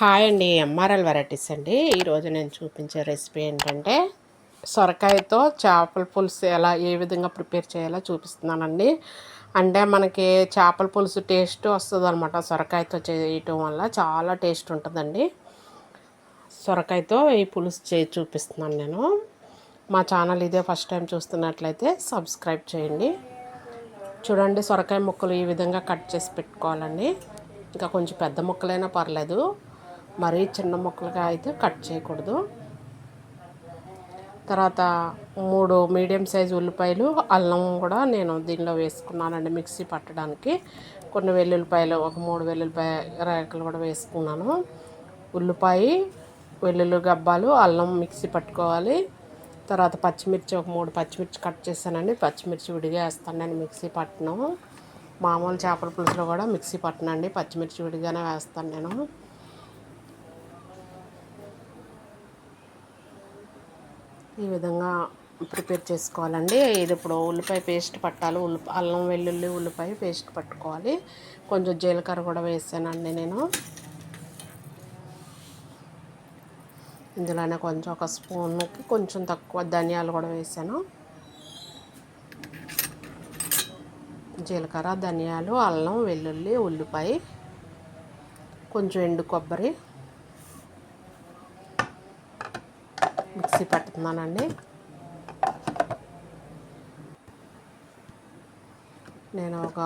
Hi అండి MRL varieties అండి. ఈరోజు నేను చూపించే రెసిపీ ఏంటంటే సొరకాయతో చేపల పులుసు ఎలా ఏ విధంగా ప్రిపేర్ చేయాలో చూపిస్తున్నానండి. అంటే మనకి చేపల పులుసు టేస్ట్ వస్తుంది అనమాట సొరకాయతో చేయటం వల్ల చాలా టేస్ట్ ఉంటుందండి. సొరకాయతో ఈ పులుసు చే చూపిస్తున్నాను నేను. మా ఛానల్ ఇదే ఫస్ట్ టైం చూస్తున్నట్లయితే సబ్స్క్రైబ్ చేయండి. చూడండి సొరకాయ ముక్కలు ఈ విధంగా కట్ చేసి పెట్టుకోవాలండి. ఇంకా కొంచెం పెద్ద ముక్కలైనా పర్లేదు. మరీ చిన్న ముక్కలుగా అయితే కట్ చేయకూడదు. తర్వాత మూడు మీడియం సైజు ఉల్లిపాయలు అల్లం కూడా నేను దీనిలో వేసుకున్నానండి మిక్సీ పట్టడానికి. కొన్ని వెల్లుల్లిపాయలు ఒక మూడు వెల్లుల్లిపాయ రేకలు కూడా వేసుకున్నాను. ఉల్లిపాయ వెల్లుల్లి గబ్బాలు అల్లం మిక్సీ పట్టుకోవాలి. తర్వాత పచ్చిమిర్చి ఒక మూడు పచ్చిమిర్చి కట్ చేశానండి. పచ్చిమిర్చి విడిగా వేస్తాను నేను మిక్సీ పట్టను. మామూలు చేపల పులుసులో కూడా మిక్సీ పట్టనండి. పచ్చిమిర్చి విడిగానే వేస్తాను నేను. ఈ విధంగా ప్రిపేర్ చేసుకోవాలండి. ఇది ఇప్పుడు ఉల్లిపాయ పేస్ట్ పట్టాలి. ఉల్లి అల్లం వెల్లుల్లి ఉల్లిపాయ పేస్ట్ పట్టుకోవాలి. కొంచెం జీలకర్ర కూడా వేసానండి నేను. ఇందులోనే కొంచెం ఒక స్పూన్కి కొంచెం తక్కువ ధనియాలు కూడా వేసాను. జీలకర్ర ధనియాలు అల్లం వెల్లుల్లి ఉల్లిపాయ కొంచెం ఎండు కొబ్బరి. మిక్సీ పట్టుతున్నానండి నేను ఒక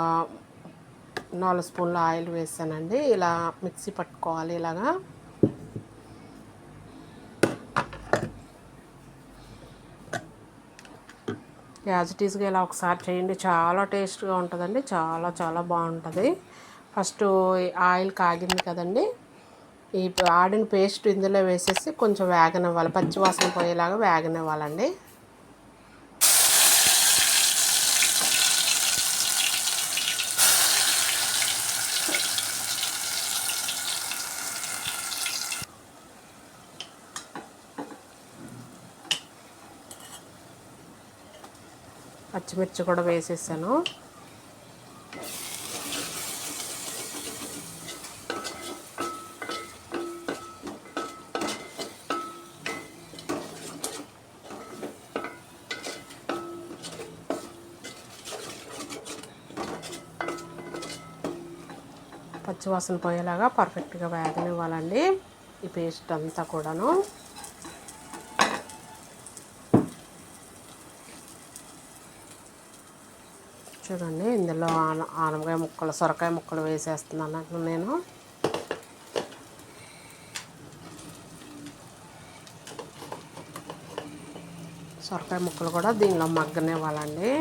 నాలుగు స్పూన్ల ఆయిల్ వేసానండి. ఇలా మిక్సీ పట్టుకోవాలి ఇలాగా. యాజ్ ఇట్ ఈస్గా ఇలా ఒకసారి చేయండి. చాలా టేస్ట్గా ఉంటుందండి. చాలా చాలా బాగుంటుంది. ఫస్ట్ ఆయిల్ కాగింది కదండి. ఈ ఆడిన పేస్ట్ ఇందులో వేసేసి కొంచెం వేగనివ్వాలి. పచ్చివాసన పోయేలాగా వేగనివ్వాలండి. పచ్చిమిర్చి కూడా వేసేసాను. పచ్చివాసన పోయేలాగా పర్ఫెక్ట్గా వేగనివ్వాలండి ఈ పేస్ట్ అంతా కూడాను. చూడండి ఇందులో ఆన ముక్కలు సొరకాయ ముక్కలు వేసేస్తున్నాను నేను. సొరకాయ ముక్కలు కూడా దీనిలో మగ్గనివ్వాలండి.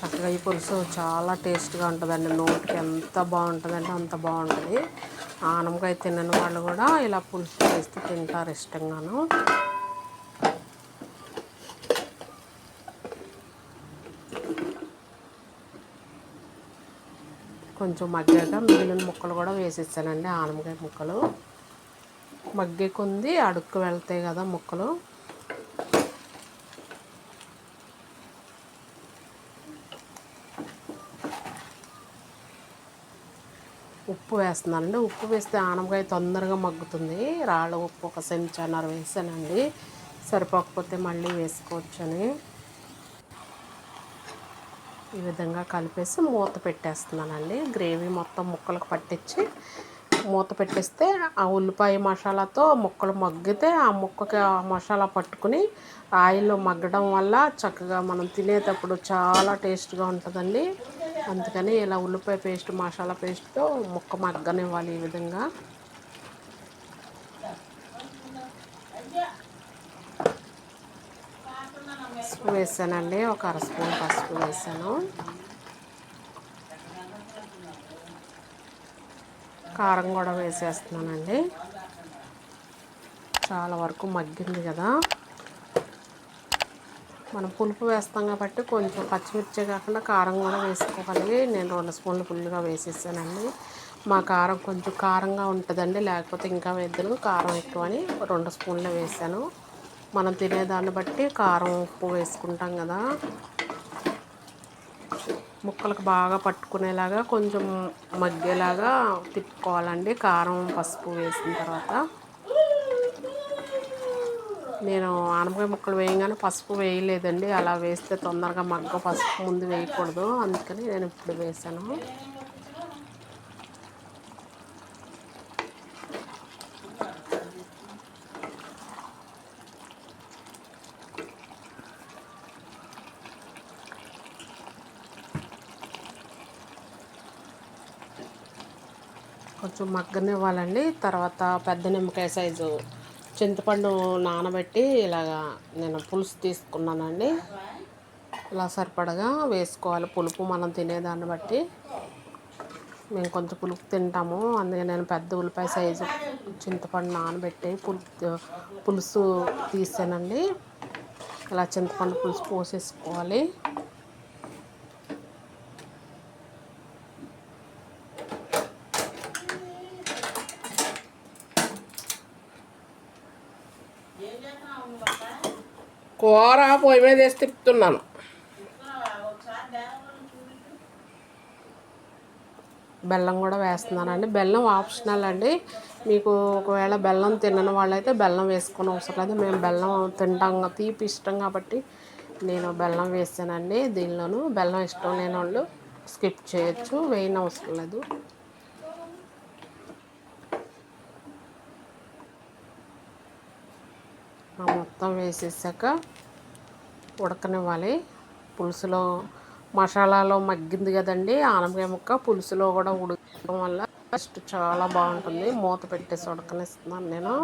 చక్కగా ఈ పులుసు చాలా టేస్ట్గా ఉంటుందండి. నోటికి ఎంత బాగుంటుందంటే అంత బాగుంటుంది. ఆనమకాయ తినని వాళ్ళు కూడా ఇలా పులుసు చేస్తే తింటారు ఇష్టంగాను. కొంచెం మగ్గాక మిగిలిన ముక్కలు కూడా వేసేసానండి ఆనమకాయ ముక్కలు. మగ్గే కొంది అడుక్కు వెళ్తాయి కదా ముక్కలు. ఉప్పు వేస్తున్నానండి. ఉప్పు వేస్తే ఆనపకాయ తొందరగా మగ్గుతుంది. రాళ్ళ ఉప్పు ఒక చెంచాన్నర వేసానండి. సరిపోకపోతే మళ్ళీ వేసుకోవచ్చని. ఈ విధంగా కలిపేసి మూత పెట్టేస్తున్నానండి. గ్రేవీ మొత్తం ముక్కలకు పట్టించి మూత పెట్టేస్తే ఆ ఉల్లిపాయ మసాలాతో ముక్కలు మగ్గితే ఆ ముక్కకి ఆ మసాలా పట్టుకుని ఆయిల్లో మగ్గడం వల్ల చక్కగా మనం తినేటప్పుడు చాలా టేస్ట్గా ఉంటుందండి. అందుకని ఇలా ఉల్లిపాయ పేస్ట్ మసాలా పేస్ట్తో ముక్క మగ్గనివ్వాలి ఈ విధంగా. పసుపు వేసానండి ఒక అర స్పూన్ పసుపు వేసాను. కారం కూడా వేసేస్తున్నానండి. చాలా వరకు మగ్గింది కదా. మనం పులుపు వేస్తాం కాబట్టి కొంచెం పచ్చిమిర్చి కాకుండా కారం కూడా వేసుకోవాలి. నేను రెండు స్పూన్లు ఫుల్గా వేసేసానండి. మా కారం కొంచెం కారంగా ఉంటుందండి లేకపోతే ఇంకా వేద్దరు కారం ఎక్కువ అని రెండు స్పూన్లు వేసాను. మనం తినేదాన్ని బట్టి కారం ఉప్పు వేసుకుంటాం కదా. ముక్కలకు బాగా పట్టుకునేలాగా కొంచెం మగ్గేలాగా తిప్పుకోవాలండి. కారం పసుపు వేసిన తర్వాత. నేను ఆనపకాయ ముక్కలు వేయగానే పసుపు వేయలేదండి. అలా వేస్తే తొందరగా మగ్గ పసుపు ముందు వేయకూడదు. అందుకని నేను ఇప్పుడు వేసాను. కొంచెం మగ్గనివ్వాలండి. తర్వాత పెద్ద నిమ్మకాయ సైజు చింతపండు నానబెట్టి ఇలాగా నేను పులుసు తీసుకున్నానండి. ఇలా సరిపడగా వేసుకోవాలి. పులుపు మనం తినేదాన్ని బట్టి మేము కొంచెం పులుపు తింటాము. అందుకే నేను పెద్ద ఉల్లిపాయ సైజు చింతపండు నానబెట్టి పులుపు పులుసు తీసానండి. ఇలా చింతపండు పులుసు పోసేసుకోవాలి. కూర పొయ్యి మీద వేసి తిప్పుతున్నాను. బెల్లం కూడా వేస్తున్నానండి. బెల్లం ఆప్షనల్ అండి. మీకు ఒకవేళ బెల్లం తినని వాళ్ళైతే బెల్లం వేసుకొని అవసరం లేదు. మేము బెల్లం తింటాం తీపి ఇష్టం కాబట్టి నేను బెల్లం వేసానండి దీనిలోను బెల్లం ఇష్టం లేని వాళ్ళు స్కిప్ చేయొచ్చు. వేయని అవసరం లేదు. మొత్తం వేసేసాక ఉడకనివ్వాలి. పులుసులో మసాలాలో మగ్గింది కదండి ఆనపకాయ ముక్క పులుసులో కూడా ఉడకడం వల్ల టేస్ట్ చాలా బాగుంటుంది. మూత పెట్టేసి ఉడకనిస్తున్నాను నేను.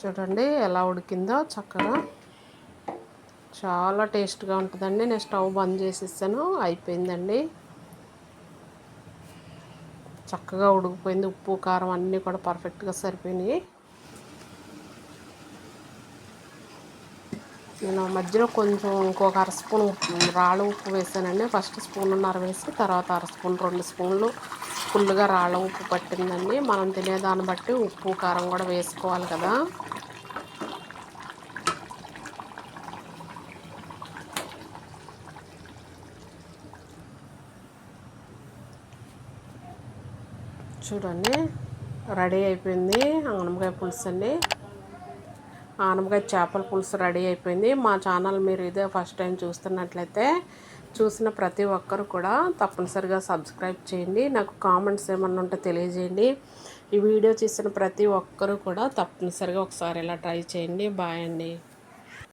చూడండి ఎలా ఉడికిందో చక్కగా. చాలా టేస్ట్గా ఉంటుందండి. నేను స్టవ్ బంద్ చేసేసాను. అయిపోయిందండి. చక్కగా ఉడికిపోయింది. ఉప్పు కారం అన్నీ కూడా పర్ఫెక్ట్గా సరిపోయినాయి. నేను మధ్యలో కొంచెం ఇంకొక అర స్పూన్ రాళ్ళ ఉప్పు వేసానండి. ఫస్ట్ స్పూన్నర వేసి తర్వాత అర స్పూన్ రెండు స్పూన్లు ఫుల్గా రాళ్ళ ఉప్పు పట్టిందండి. మనం తినేదాన్ని బట్టి ఉప్పు కారం కూడా వేసుకోవాలి కదా. చూడండి. రెడీ అయిపోయింది ఆనమకాయ పులుసు అండి. ఆనమకాయ చేపల పులుసు రెడీ అయిపోయింది. మా ఛానల్ మీరు ఇదే ఫస్ట్ టైం చూస్తున్నట్లయితే చూసిన ప్రతి ఒక్కరు కూడా తప్పనిసరిగా సబ్స్క్రైబ్ చేయండి. నాకు కామెంట్స్ ఏమన్నా ఉంటే తెలియజేయండి. ఈ వీడియో చూసిన ప్రతి ఒక్కరు కూడా తప్పనిసరిగా ఒకసారి ఇలా ట్రై చేయండి. బాయ్ అండి.